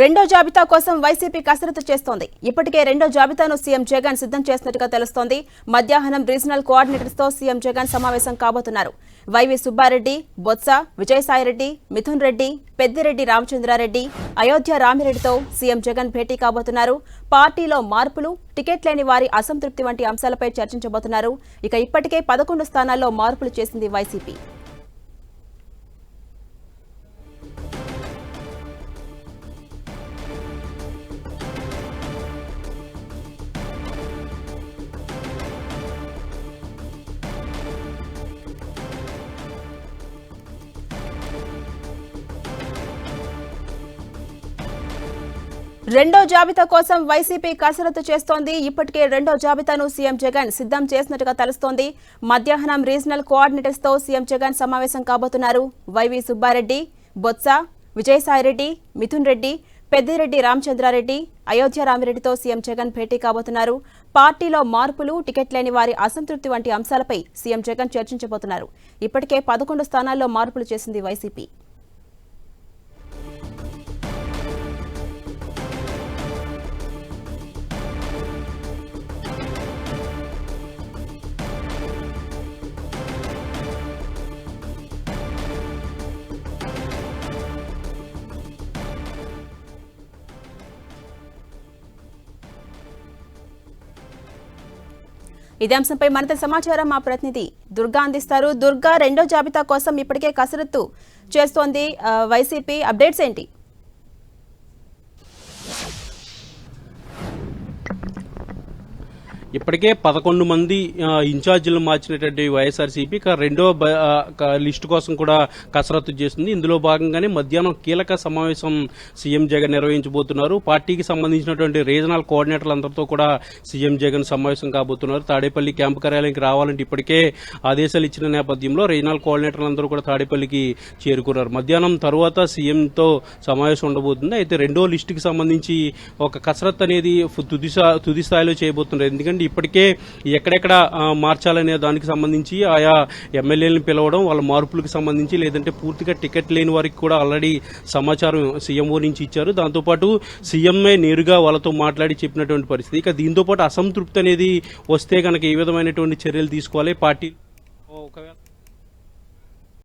రెండో జాబితా కోసం వైసీపీ కసరత్తు చేస్తోంది. ఇప్పటికే రెండో జాబితాను సీఎం జగన్ సిద్ధం చేసినట్టుగా తెలుస్తోంది. మధ్యాహ్నం రీజనల్ కోఆర్డినేటర్స్తో సీఎం జగన్ సమావేశం కాబోతున్నారు. వైవి సుబ్బారెడ్డి బొత్స విజయసాయిరెడ్డి మిథున్ రెడ్డి పెద్దిరెడ్డి రామచంద్రారెడ్డి అయోధ్య రామిరెడ్డితో సీఎం జగన్ భేటీ కాబోతున్నారు. పార్టీలో మార్పులు టికెట్ లేని వారి అసంతృప్తి వంటి అంశాలపై చర్చించబోతున్నారు. ఇక ఇప్పటికే పదకొండు స్థానాల్లో మార్పులు చేసింది వైసీపీ. రెండో జాబితా కోసం వైసీపీ కసరత్తు చేస్తోంది. ఇప్పటికే రెండో జాబితాను సీఎం జగన్ సిద్ధం చేసినట్టుగా తెలుస్తోంది. మధ్యాహ్నం రీజనల్ కోఆర్డినేటర్స్తో సీఎం జగన్ సమావేశం కాబోతున్నారు. వైవి సుబ్బారెడ్డి బొత్స విజయసాయిరెడ్డి మిథున్ రెడ్డి పెద్దిరెడ్డి రామచంద్రారెడ్డి అయోధ్య రామిరెడ్డితో సీఎం జగన్ భేటీ కాబోతున్నారు. పార్టీలో మార్పులు టికెట్ లేని వారి అసంతృప్తి వంటి అంశాలపై సీఎం జగన్ చర్చించబోతున్నారు. ఇప్పటికే పదకొండు స్థానాల్లో మార్పులు చేసింది వైసీపీ. ఇదే అంశంపై మరింత సమాచారం మా ప్రతినిధి దుర్గా అందిస్తారు. దుర్గా రెండో జాబితా కోసం ఇప్పటికే కసరత్తు చేస్తోంది. వైసీపీ అప్డేట్స్ ఏంటి? ఇప్పటికే పదకొండు మంది ఇన్ఛార్జీలు మార్చినటువంటి వైఎస్ఆర్సీపీ రెండో బ- లిస్టు కోసం కూడా కసరత్తు చేస్తుంది. ఇందులో భాగంగానే మధ్యాహ్నం కీలక సమావేశం సీఎం జగన్ నిర్వహించబోతున్నారు. పార్టీకి సంబంధించినటువంటి రీజనల్ కోఆర్డినేటర్లందరితో కూడా సీఎం జగన్ సమావేశం కాబోతున్నారు. తాడేపల్లి క్యాంపు కార్యాలయానికి రావాలంటే ఇప్పటికే ఆదేశాలు ఇచ్చిన నేపథ్యంలో రీజనల్ కోఆర్డినేటర్లందరూ కూడా తాడేపల్లికి చేరుకున్నారు. మధ్యాహ్నం తర్వాత సీఎంతో సమావేశం ఉండబోతుంది. అయితే రెండో లిస్టుకి సంబంధించి ఒక కసరత్ అనేది తుది తుది స్థాయిలో చేయబోతున్నారు. ఎందుకంటే ఇప్పటికే ఎక్కడెక్కడ మార్చాలనే దానికి సంబంధించి ఆయా ఎమ్మెల్యేలను పిలవడం వాళ్ళ మార్పులకు సంబంధించి లేదంటే పూర్తిగా టికెట్ లేని వారికి కూడా ఆల్రెడీ సమాచారం సీఎంఓ నుంచి ఇచ్చారు. దాంతోపాటు సీఎంఏ నేరుగా వాళ్ళతో మాట్లాడి చెప్పినటువంటి పరిస్థితి. ఇక దీంతో పాటు అసంతృప్తి అనేది వస్తే కనుక ఏ విధమైనటువంటి చర్యలు తీసుకోవాలి? పార్టీ ఒకవేళ